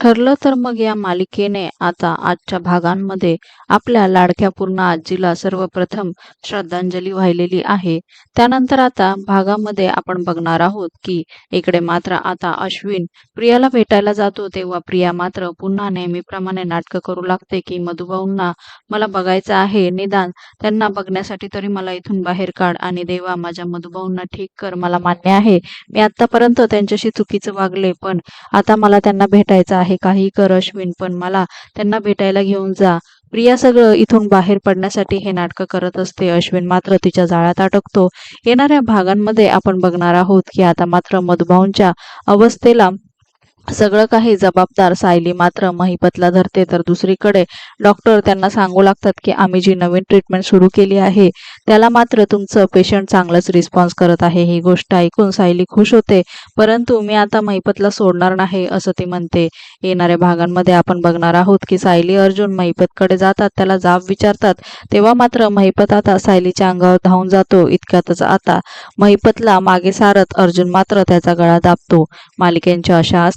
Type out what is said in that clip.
ठरलं तर मग या मालिकेने आता आजच्या भागांमध्ये आपल्या लाडक्या पूर्ण आजीला सर्वप्रथम श्रद्धांजली वाहिलेली आहे. त्यानंतर आता भागामध्ये आपण बघणार आहोत की इकडे मात्र आता अश्विन प्रियाला भेटायला जातो तेव्हा प्रिया मात्र पुन्हा नेहमीप्रमाणे नाटकं करू लागते की मधुभाऊंना मला बघायचं आहे निदान त्यांना बघण्यासाठी तरी मला इथून बाहेर काढ आणि देवा माझ्या मधुभाऊंना ठीक कर मला मान्य आहे. मी आतापर्यंत त्यांच्याशी चुकीचं वागले पण आता मला त्यांना भेटायचं आहे. काही कर अश्विन पण मला त्यांना भेटायला घेऊन जा. प्रिया सगळं इथून बाहेर पडण्यासाठी हे नाटकं करत असते. अश्विन मात्र तिच्या जाळ्यात अटकतो. येणाऱ्या भागांमध्ये आपण बघणार आहोत की आता मात्र मधुभाऊंच्या अवस्थेला सगळं काही जबाबदार सायली मात्र महिपतला धरते. तर दुसरीकडे डॉक्टर त्यांना सांगू लागतात की आम्ही जी नवीन ट्रीटमेंट सुरू केली आहे त्याला मात्र तुमचं पेशंट चांगलंच रिस्पॉन्स करत आहे. ही गोष्ट ऐकून सायली खुश होते. परंतु मी आता महिपतला सोडणार नाही असं ती म्हणते. येणाऱ्या भागांमध्ये आपण बघणार आहोत की सायली अर्जुन महिपतकडे जातात त्याला जाब विचारतात. तेव्हा मात्र महिपत आता सायलीच्या अंगावर धावून जातो. इतक्यातच आता महिपतला मागे सारत अर्जुन मात्र त्याचा गळा दाबतो. मालिकेंच्या अशाच